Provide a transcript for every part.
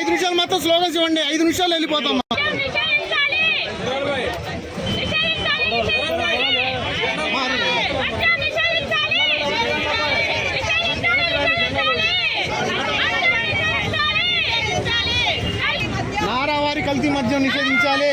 ఐదు నిమిషాలు మొత్తం స్లోగా చూడండి. ఐదు నిమిషాలు వెళ్ళిపోతాం. నారావారి కల్తీ మద్యం నిషేధించాలి.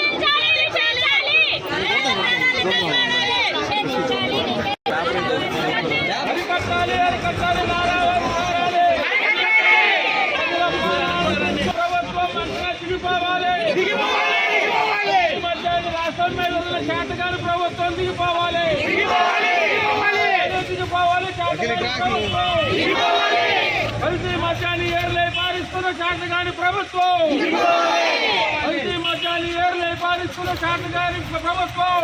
మధ్యాహ్నం రాష్ట్రం మీద ఉన్న చేతగాని ప్రభుత్వం దిగిపోవాలి. దిగిపోవాలి చేతగాని ప్రభుత్వం. కల్తీ మద్యాన్ని ఏర్లే పారిస్తున్న చేతగాని ప్రభుత్వం. కల్తీ మద్యాన్ని ఏర్లే పారిస్తున్న చేతగాని ప్రభుత్వం.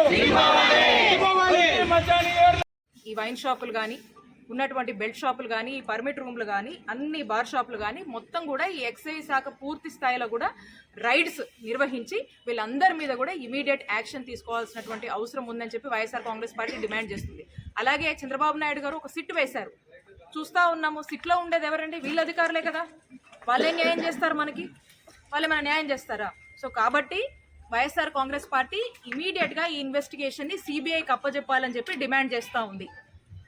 ఈ వైన్ షాపులు కానీ ఉన్నటువంటి బెల్ట్ షాపులు కానీ ఈ పర్మిట్ రూమ్లు కానీ అన్ని బార్ షాపులు కానీ మొత్తం కూడా ఈ ఎక్సైజ్ శాఖ పూర్తి స్థాయిలో కూడా రైడ్స్ నిర్వహించి వీళ్ళందరి మీద కూడా ఇమీడియట్ యాక్షన్ తీసుకోవాల్సినటువంటి అవసరం ఉందని చెప్పి వైఎస్ఆర్ కాంగ్రెస్ పార్టీ డిమాండ్ చేస్తుంది. అలాగే చంద్రబాబు నాయుడు గారు ఒక సిట్ వేశారు. చూస్తూ ఉన్నాము. సిట్లో ఉండేది ఎవరండి? వీళ్ళ అధికారులే కదా. వాళ్ళే న్యాయం చేస్తారు మనకి? వాళ్ళే మన న్యాయం చేస్తారా? సో కాబట్టి వైఎస్ఆర్ కాంగ్రెస్ పార్టీ ఇమీడియట్గా ఈ ఇన్వెస్టిగేషన్ని సిబిఐకి అప్పచెప్పాలని చెప్పి డిమాండ్ చేస్తూ ఉంది.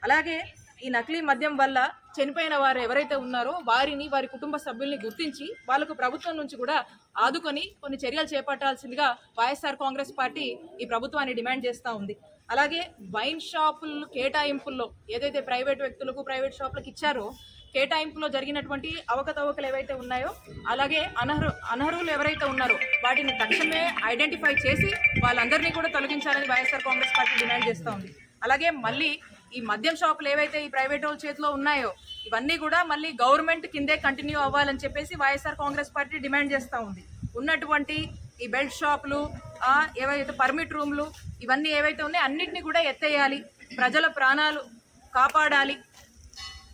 అలాగే ఈ నకిలీ మద్యం వల్ల చనిపోయిన వారు ఎవరైతే ఉన్నారో వారిని వారి కుటుంబ సభ్యుల్ని గుర్తించి వాళ్ళకు ప్రభుత్వం నుంచి కూడా ఆదుకొని కొన్ని చర్యలు చేపట్టాల్సిందిగా వైఎస్ఆర్ కాంగ్రెస్ పార్టీ ఈ ప్రభుత్వాన్ని డిమాండ్ చేస్తూ ఉంది. అలాగే వైన్ షాపులు కేటాయింపుల్లో ఏదైతే ప్రైవేట్ వ్యక్తులకు ప్రైవేట్ షాపులకు ఇచ్చారో కేటాయింపులో జరిగినటువంటి అవకతవకలు ఏవైతే ఉన్నాయో అలాగే అనర్హు అనర్హులు ఎవరైతే ఉన్నారో వాటిని తక్షణమే ఐడెంటిఫై చేసి వాళ్ళందరినీ కూడా తొలగించాలని వైఎస్ఆర్ కాంగ్రెస్ పార్టీ డిమాండ్ చేస్తూ ఉంది. అలాగే మళ్ళీ ఈ మద్యం షాపులు ఏవైతే ఈ ప్రైవేట్ వాళ్ళ చేతిలో ఉన్నాయో ఇవన్నీ కూడా మళ్ళీ గవర్నమెంట్ కిందే కంటిన్యూ అవ్వాలని చెప్పేసి వైఎస్ఆర్ కాంగ్రెస్ పార్టీ డిమాండ్ చేస్తూ ఉంది. ఉన్నటువంటి ఈ బెల్ట్ షాపులు ఏవైతే పర్మిట్ రూమ్లు ఇవన్నీ ఏవైతే ఉన్నాయో అన్నింటినీ కూడా ఎత్తేయాలి. ప్రజల ప్రాణాలు కాపాడాలి.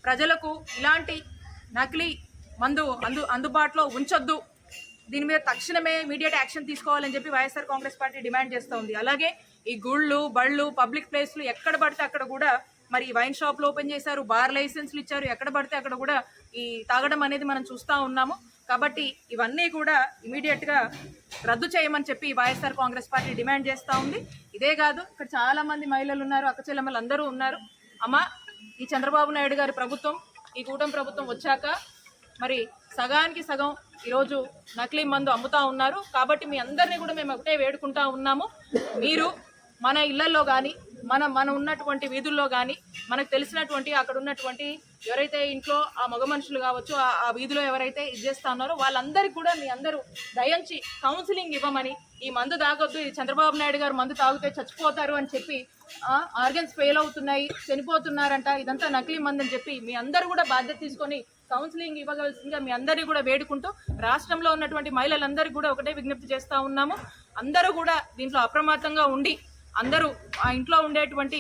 ప్రజలకు ఇలాంటి నకిలీ మందు అందు అందుబాటులో ఉంచొద్దు. దీని మీద తక్షణమే ఇమీడియట్ యాక్షన్ తీసుకోవాలని చెప్పి వైఎస్ఆర్ కాంగ్రెస్ పార్టీ డిమాండ్ చేస్తూ ఉంది. అలాగే ఈ గుళ్ళు బళ్ళు పబ్లిక్ ప్లేస్లు ఎక్కడ పడితే అక్కడ కూడా మరి ఈ వైన్ షాప్లు ఓపెన్ చేశారు బార్ లైసెన్స్లు ఇచ్చారు ఎక్కడ పడితే అక్కడ కూడా ఈ తాగడం అనేది మనం చూస్తూ ఉన్నాము. కాబట్టి ఇవన్నీ కూడా ఇమీడియట్గా రద్దు చేయమని చెప్పి వైఎస్ఆర్ కాంగ్రెస్ పార్టీ డిమాండ్ చేస్తూ ఉంది. ఇదే కాదు ఇక్కడ చాలామంది మహిళలు ఉన్నారు అక్క చెల్లెమ్మలు అందరూ ఉన్నారు. అమ్మ ఈ చంద్రబాబు నాయుడు గారి ప్రభుత్వం ఈ కూటమి ప్రభుత్వం వచ్చాక మరి సగానికి సగం ఈరోజు నకిలీ మందు అమ్ముతా ఉన్నారు. కాబట్టి మీ అందరినీ కూడా మేము ఒకటే వేడుకుంటా ఉన్నాము. మీరు మన ఇళ్ళలో కానీ మన మన ఉన్నటువంటి వీధుల్లో కానీ మనకు తెలిసినటువంటి అక్కడ ఉన్నటువంటి ఎవరైతే ఇంట్లో ఆ మగ మనుషులు కావచ్చు ఆ వీధిలో ఎవరైతే ఇది చేస్తా ఉన్నారో వాళ్ళందరికీ కూడా మీ అందరూ దయంచి కౌన్సిలింగ్ ఇవ్వమని ఈ మందు తాగొద్దు ఈ చంద్రబాబు నాయుడు గారు మందు తాగితే చచ్చిపోతారు అని చెప్పి ఆర్గన్స్ ఫెయిల్ అవుతున్నాయి చనిపోతున్నారంట ఇదంతా నకిలీ మందు అని చెప్పి మీ అందరూ కూడా బాధ్యత తీసుకొని కౌన్సిలింగ్ ఇవ్వవలసిందిగా మీ అందరినీ కూడా వేడుకుంటూ రాష్ట్రంలో ఉన్నటువంటి మహిళలందరికీ కూడా ఒకటే విజ్ఞప్తి చేస్తూ ఉన్నాము. అందరూ కూడా దీంట్లో అప్రమత్తంగా ఉండి అందరూ ఆ ఇంట్లో ఉండేటువంటి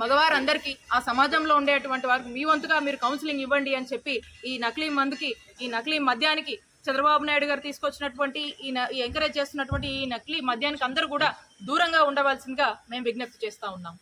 మగవారందరికీ ఆ సమాజంలో ఉండేటువంటి వారికి మీ వంతుగా మీరు కౌన్సిలింగ్ ఇవ్వండి అని చెప్పి ఈ నకిలీ మందుకి ఈ నకిలీ మద్యానికి చంద్రబాబు నాయుడు గారు తీసుకొచ్చినటువంటి ఈ ఈ ఎంకరేజ్ చేస్తున్నటువంటి ఈ నకిలీ మద్యానికి అందరూ కూడా దూరంగా ఉండవలసిందిగా మేము విజ్ఞప్తి చేస్తూ ఉన్నాం.